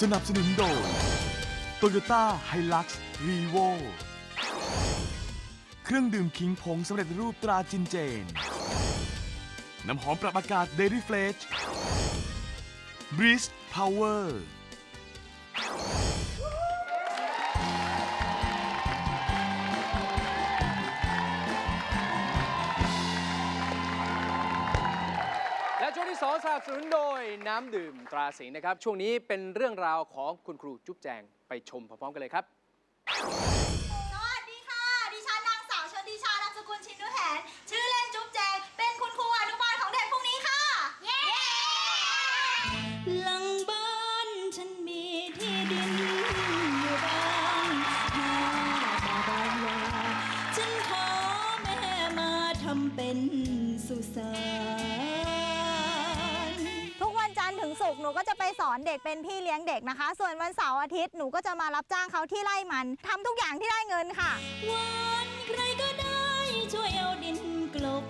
สนับสนุนโดย Toyota Hilux Revo เครื่องดื่มคิงผงสำเร็จรูปตราจินเจน น้ำหอมปรับอากาศ Daily Fresh Breeze Power อสนับสนุนโดยน้ำดื่มตราสิงห์นะครับ ช่วงนี้เป็นเรื่องราวของคุณครูจุ๊บแจงไปชมพร้อมๆกันเลยครับ อนเด็กเป็นพี่เลี้ยงเด็กนะคะ ส่วนวันเสาร์อาทิตย์หนูก็จะมารับจ้างเขาที่ไร่มันทำทุกอย่างที่ได้เงินค่ะวันใครก็ได้ช่วยเอาดินกลบ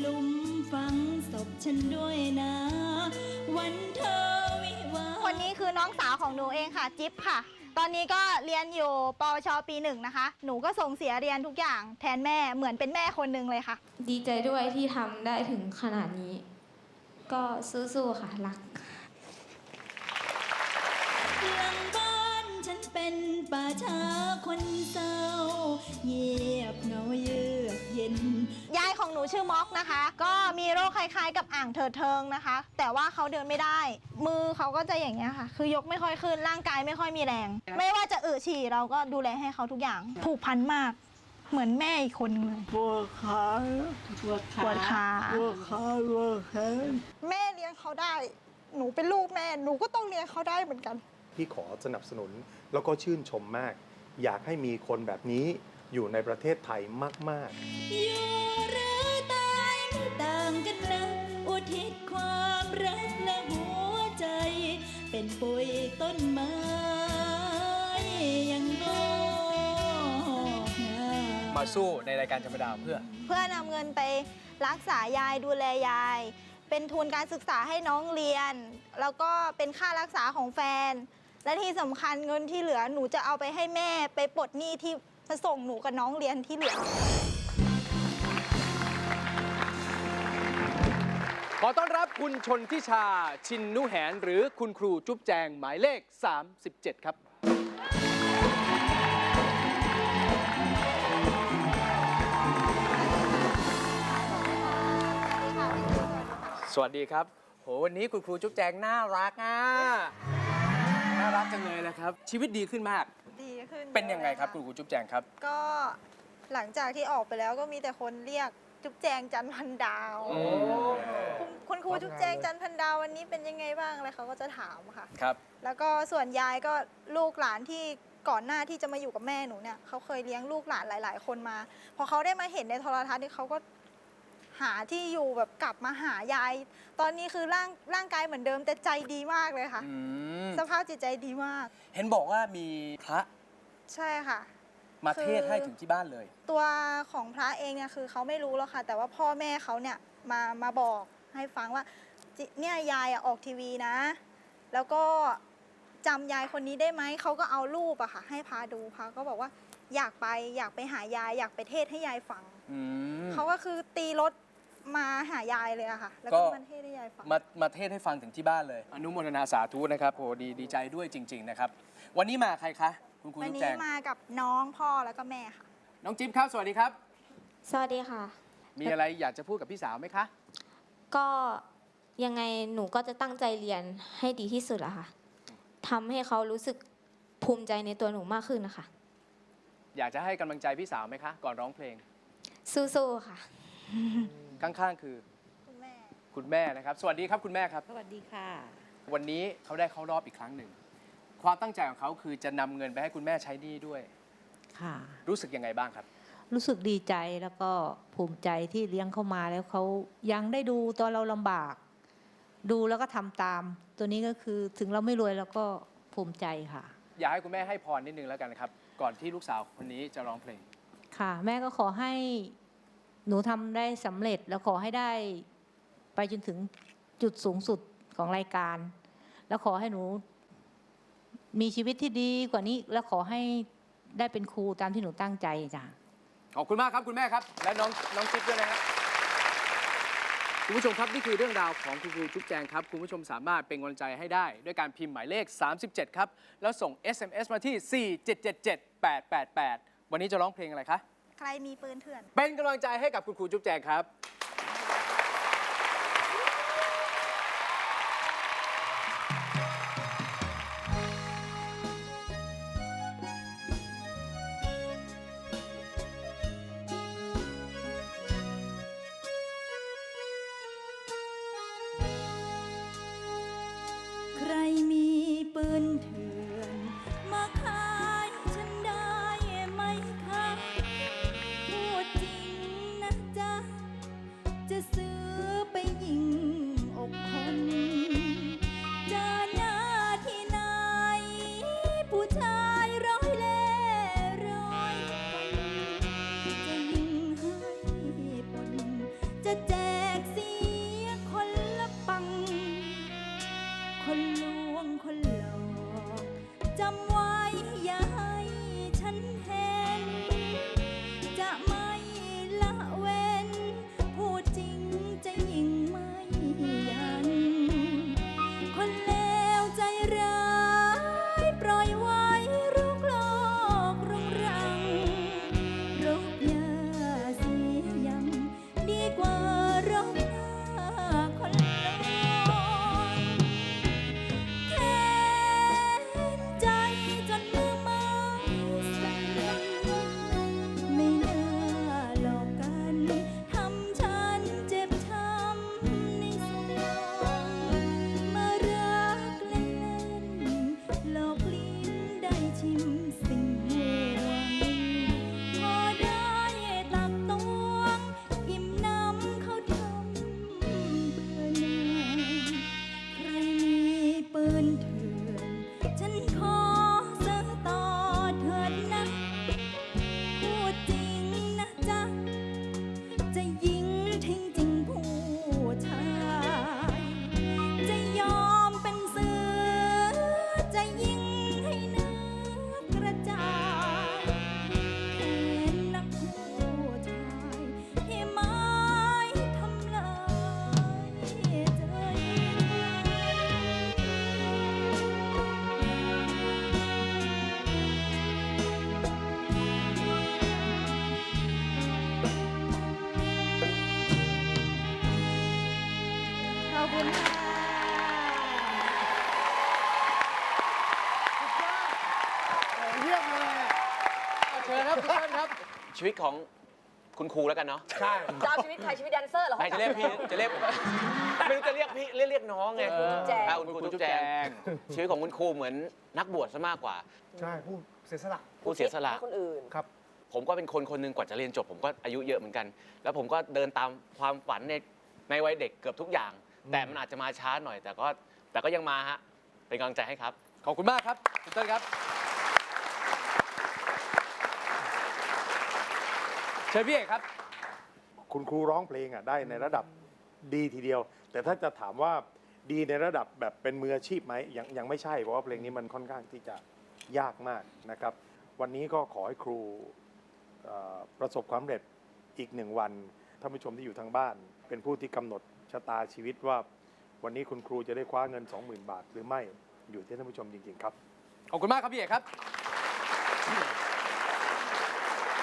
หลุมฝังศพฉันด้วยนะ วันเธอวิวาห์คนนี้คือน้องสาวของหนูเองค่ะ จิ๊บค่ะ ตอนนี้ก็เรียนอยู่ปวชปีหนึ่งนะคะ หนูก็ส่งเสียเรียนทุกอย่างแทนแม่เหมือนเป็นแม่คนหนึ่งเลยค่ะ ดีใจด้วยที่ทำได้ถึงขนาดนี้ ก็สู้ๆค่ะ รัก หลังบ้านฉันเป็นป่าช้าคนเศร้าเงียบเหงาเยือกเย็น ยายของหนูชื่อม็อกนะคะ ก็มีโรคคล้ายๆ กับอ่างเถิดเทิงนะคะ แต่ว่าเขาเดินไม่ได้ มือเขาก็จะอย่างเงี้ยค่ะ คือยกไม่ค่อยขึ้นร่างกายไม่ค่อยมีแรง ไม่ว่าจะอึฉี่เราก็ดูแลให้เขาทุกอย่างผูกพันมาก เหมือนแม่อีกคนนึงเลยปวดขาปวดขาปวดขาปวดขาปวดแขนแม่เลี้ยงเขาได้ หนูเป็นลูกแม่ หนูก็ต้องเลี้ยงเขาได้เหมือนกัน พี่ขอสนับสนุน แล้วก็ชื่นชมมาก อยากให้มีคนแบบนี้อยู่ในประเทศไทยมากๆอยู่หรือตายไม่ต่างกันนะอุทิศความรักและหัวใจเป็นปุ๋ยต้นไม้ยังงอกงามมาสู้ในรายการธรรมดาวเพื่อ เพื่อนำเงินไปรักษายายดูแลยาย เป็นทุนการศึกษาให้น้องเรียน แล้วก็เป็นค่ารักษาของแฟน และที่สำคัญเงินที่เหลือหนูจะเอาไปให้แม่ไปปลดหนี้ที่มาส่งหนูกับน้องเรียนที่เหลือ ขอต้อนรับคุณชนทิชาชินนุแหน หรือคุณครูจุ๊บแจงหมายเลข 37 ครับ สวัสดีครับ โหวันนี้คุณครูจุ๊บแจงน่ารักอะ น่ารักจังเลยนะครับ ชีวิตดีขึ้นมาก ดีขึ้นเป็นยังไงครับคุณครูจุ๊บแจงครับ ก็หลังจากที่ออกไปแล้วก็มีแต่คนเรียกจุ๊บแจงจันทร์พันดาวโอ้คุณคุณครูจุ๊บแจงจันทร์พันดาววันนี้เป็นยังไงบ้างอะไรเขาก็จะถามค่ะ ครับ แล้วก็ส่วนยายก็ลูกหลานที่ก่อนหน้าที่จะมาอยู่กับแม่หนูเนี่ยเขาเคยเลี้ยงลูกหลานหลาย ๆ คนมา พอเขาได้มาเห็นในโทรทัศน์นี่เขาก็ หาที่อยู่แบบกลับมาหายาย ตอนนี้คือร่างร่างกายเหมือนเดิมแต่ใจดีมากเลยค่ะ อืมสภาพจิตใจดีมาก เห็นบอกว่ามีพระใช่ค่ะ มาคือเทศน์ให้ถึงที่บ้านเลย ตัวของพระเองเนี่ยคือเขาไม่รู้แล้วค่ะ แต่ว่าพ่อแม่เขาเนี่ยมามาบอกให้ฟังว่าจิเนี่ยยายอะออกทีวีนะ แล้วก็จำยายคนนี้ได้ไหมเขาก็เอารูปอะค่ะ ให้พาดูพาก็บอกว่าอยากไปอยากไปหายาย อยากไปเทศน์ให้ยายฟัง อืมเขาก็คือตีรถ มาหายายเลยอะค่ะ แล้วก็ก็มาเทศน์ให้ยายฟัง มามาเทศน์ให้ฟังถึงที่บ้านเลย อนุโมทนาสาธุนะครับโหดีดีใจด้วยจริง ๆ นะครับ วันนี้มาใครคะ คุณครูวันลูกนี้แจง มากับน้องพ่อแล้วก็แม่ค่ะ น้องจิ๊บครับ สวัสดีครับ สวัสดีค่ะ มีอะไรอยากจะพูดกับพี่สาวไหมคะ ก็ยังไงหนูก็จะตั้งใจเรียนให้ดีที่สุดอะค่ะทำให้เขารู้สึกภูมิใจในตัวหนูมากขึ้นนะคะ อยากจะให้กำลังใจพี่สาวไหมคะ ก่อนร้องเพลง สู้ๆค่ะ ข้างๆ คือคุณแม่ คุณแม่นะครับ สวัสดีครับคุณแม่ครับ สวัสดีค่ะ วันนี้เขาได้เข้ารอบอีกครั้งหนึ่ง ความตั้งใจของเขาคือจะนำเงินไปให้คุณแม่ใช้หนี้ด้วย ค่ะ รู้สึกยังไงบ้างครับ รู้สึกดีใจแล้วก็ภูมิใจที่เลี้ยงเข้ามาแล้วเขายังได้ดูตอนเราลำบาก ดูแล้วก็ทำตาม ตัวนี้ก็คือถึงเราไม่รวยแล้วก็ภูมิใจค่ะ อยากให้คุณแม่ให้พรนิดนึงแล้วกันครับ ก่อนที่ลูกสาวคนนี้จะร้องเพลง ค่ะ แม่ก็ขอให้ หนูทำได้สำเร็จแล้วขอให้ได้ ไปจนถึงจุดสูงสุดของรายการ แล้วขอให้หนู มีชีวิตที่ดีกว่านี้ แล้วขอให้ได้เป็นครูตามที่หนูตั้งใจจ้ะขอบคุณมากครับคุณแม่ครับ และน้องน้องจิ๊บด้วยนะฮะคุณผู้ชมครับนี่คือเรื่องราวของคุณครูจุ๊บแจงครับ คุณผู้ชมสามารถเป็นกำลังใจให้ได้ ด้วยการพิมพ์หมายเลข 37 ครับ แล้วส่ง SMS มาที่ 4777888 วันนี้จะร้องเพลงอะไรคะ ใครมีปืนเถื่อน เป็นกำลังใจให้กับคุณครูจุ๊บแจงครับ ชีวิตของคุณครูแล้วกันเนาะใช่จะเอาชีวิตใครชีวิตแดนเซอร์เหรอไม่จะเรียกพี่จะเรียกไม่รู้จะเรียกพี่เรียกเรียกน้องไงเออแจง อ่าคุณครูจุ๊บแจงชีวิตของคุณครูเหมือนนักบวชซะมากกว่า ใช่ผู้เสียสละผู้เสียสละ ให้คนอื่น ครับ ผมก็เป็นคนคนหนึ่งกว่าจะเรียนจบ ผมก็อายุเยอะเหมือนกัน แล้วผมก็เดินตามความฝันในในวัยเด็กเกือบทุกอย่าง แต่มันอาจจะมาช้าหน่อย แต่ก็แต่ก็ยังมาฮะเป็นกำลังใจให้ครับ ขอบคุณมากครับคุณเต้นครับ เชิญพี่เอกครับ คุณครูร้องเพลงอะได้ในระดับดีทีเดียว แต่ถ้าจะถามว่าดีในระดับแบบเป็นมืออาชีพไหมยังยังไม่ใช่เพราะว่าเพลงนี้มันค่อนข้างที่จะยากมากนะครับ วันนี้ก็ขอให้ครูเอ่อประสบความสำเร็จอีกหนึ่งวันท่านผู้ชมที่อยู่ทางบ้าน เป็นผู้ที่กำหนดชะตาชีวิตว่า วันนี้คุณครูจะได้คว้าเงิน 20,000 บาท หรือไม่อยู่ที่ท่านผู้ชมจริงๆครับ ขอบคุณมากครับพี่เอกครับ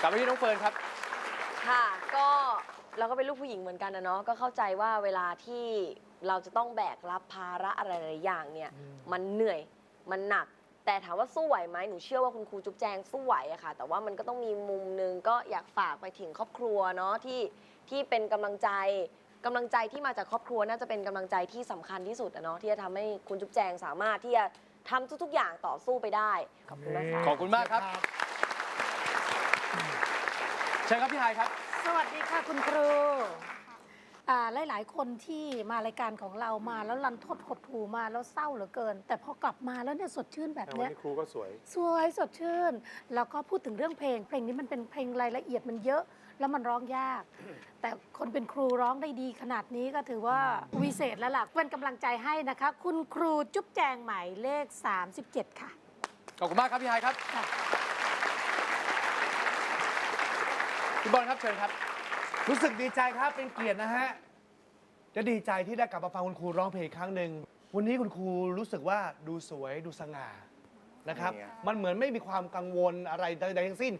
กลับไปที่น้องเฟิร์นครับ ค่ะ ก็เราก็เป็นลูกผู้หญิงเหมือนกันนะเนาะ ก็เข้าใจว่าเวลาที่เราจะต้องแบกรับภาระอะไรหลายๆอย่างเนี่ย มันเหนื่อย มันหนัก แต่ถามว่าสู้ไหวไหมหนูเชื่อว่าคุณครูจุ๊บแจงสู้ไหวอะค่ะ แต่ว่ามันก็ต้องมีมุมหนึงก็อยากฝากไปถึงครอบครัวเนาะที่ที่เป็นกำลังใจกำลังใจที่มาจากครอบครัวน่าจะเป็นกำลังใจที่สำคัญที่สุดอะเนาะที่จะทำให้คุณจุ๊บแจงสามารถที่จะทำทุกๆอย่างต่อสู้ไปได้ ขอบคุณนะคะ ขอบคุณมากครับ เชิญครับพี่ไฮายครับ สวัสดีค่ะคุณครูอ่าหลาย ๆ คนที่มารายการของเรามาแล้วรันทดหดหูมาแล้วเศร้าเหลือเกิน แต่พอกลับมาแล้วเนี่ยสดชื่นแบบวันเนี้ยนี้ครูก็สวย สวยสดชื่น แล้วก็พูดถึงเรื่องเพลง เพลงนี้มันเป็นเพลงรายละเอียดมันเยอะ แล้วมันร้องยาก แต่คนเป็นครูร้องได้ดีขนาดนี้ก็ถือว่าวิเศษแล้วล่ะเป็นกำลังใจให้นะคะ คุณครูจุ๊บแจงหมายเลข 37 ค่ะ ขอบคุณมากครับพี่ไฮครับคุ ณบอลครับเชิญครับ รู้สึกดีใจครับเป็นเกียรตินะฮะจะดีใจที่ได้กลับมาฟังคุณครูร้องเพลงอีกครั้งหนึ่งวันนี้คุณครูรู้สึกว่าดูสวยดูสง่านะครับ เนี่ย มันเหมือนไม่มีความกังวลอะไรใดๆทั้งสิ้น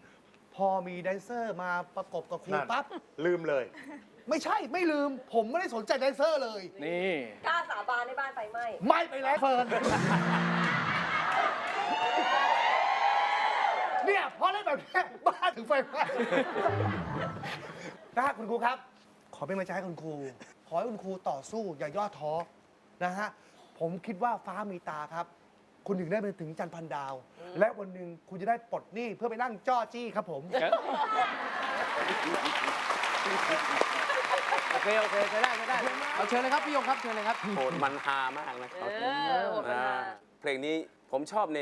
พอมีแดนเซอร์มาประกบกับครูนั่นปั๊บลืมเลย ไม่ใช่ไม่ลืม ผมไม่ได้สนใจแดนเซอร์เลย นี่ กล้าสาบานในบ้านไฟไหม้ ไม่ไปแล้วเฟิร์น เนี่ยพอเล่นแบบนี้บ้าถึงไฟไหม้นะฮะคุณครูครับ ขอเป็นกำลังใจให้คุณครู ขอให้คุณครูต่อสู้อย่าย่อท้อนะฮะผมคิดว่าฟ้ามีตาครับ คุณถึงได้ไปถึงจันทร์พันดาว และวันหนึ่งคุณจะได้ปลดหนี้เพื่อไปนั่งจ้อจี้ครับผม โอเค โอเคใช้ได้ใช้ได้เอาเชิญเลยครับ พี่ยงครับ เชิญเลยครับ โหดมันฮามากนะครับเออโหดมันฮา อ่าเพลงนี้ผมชอบใน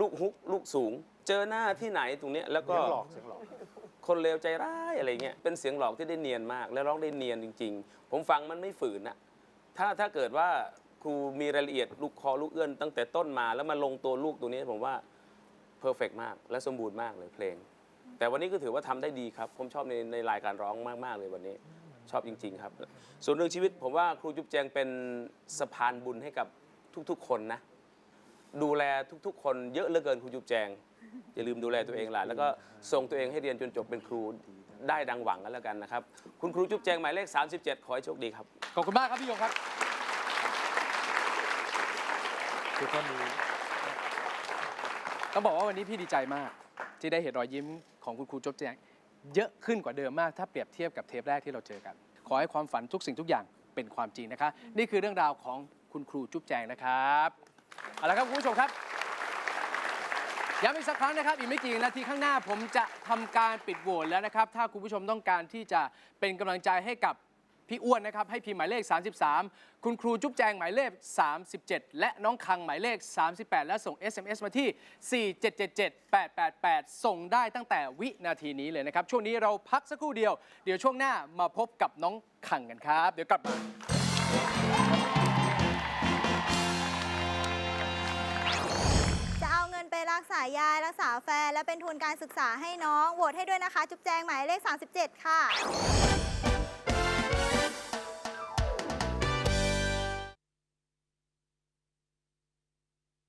ลูกฮุกลูกสูง เจอหน้าที่ไหนตรงเนี้ยแล้วก็เสียงหลอกเสียงหลอก คนเลวใจร้ายอะไรเงี้ย เป็นเสียงหลอกที่ได้เนียนมาก และร้องได้เนียนจริง ๆ ผมฟังมันไม่ฝืนนะถ้าถ้าเกิดว่าครูมีรายละเอียดลูกคอลูกเอื้อนตั้งแต่ต้นมาแล้วมาลงตัวลูกตรงนี้ผมว่าเพอร์เฟกมากและสมบูรณ์มากเลยเพลง แต่วันนี้ก็ถือว่าทำได้ดีครับ ผมชอบในในรายการร้องมาก ๆ เลยวันนี้ ชอบจริง ๆ ครับ ส่วนเรื่องชีวิตผมว่าครูจุ๊บแจงเป็นสะพานบุญให้กับทุกๆ คนนะ ดูแลทุกๆ คนเยอะเหลือเกินครูจุ๊บแจง อย่าลืมดูแลตัวเองล่ะแล้วก็ส่งตัวเองให้เรียนจนจบเป็นครูได้ดังหวังกันแล้วกันนะครับ คุณครูจุ๊บแจงหมายเลข 37 ขอให้โชคดีครับ ขอบคุณมากครับพี่ยงครับคือท่านนี้ต้องบอกว่าวันนี้พี่ดีใจมาก ที่ได้เห็นรอยยิ้มของคุณครูจบแจง เยอะขึ้นกว่าเดิมมากถ้าเปรียบเทียบกับเทปแรกที่เราเจอกัน ขอให้ความฝันทุกสิ่งทุกอย่างเป็นความจริงนะคะ นี่คือเรื่องราวของคุณครูจุ๊บแจงนะครับเอาละครับคุณผู้ชมครับ ย้ำอีกสักครั้งนะครับ อีกไม่กี่นาทีข้างหน้าผมจะทำการปิดโหวตแล้วนะครับ ถ้าคุณผู้ชมต้องการที่จะเป็นกำลังใจให้กับพี่อ้วนนะครับ ให้พิมพ์หมายเลข 33 คุณครูจุ๊บแจงหมายเลข 37 และน้องคังหมายเลข 38 และส่ง SMS มาที่ 4777888 ส่งได้ตั้งแต่วินาทีนี้เลยนะครับ ช่วงนี้เราพักสักครู่เดียว เดี๋ยวช่วงหน้ามาพบกับน้องคังกันครับ เดี๋ยวกลับมา รักษายายรักษาแฟนและเป็นทุนการศึกษาให้น้องโหวตให้ด้วยนะคะ จุ๊บแจงหมายเลข 37 ค่ะ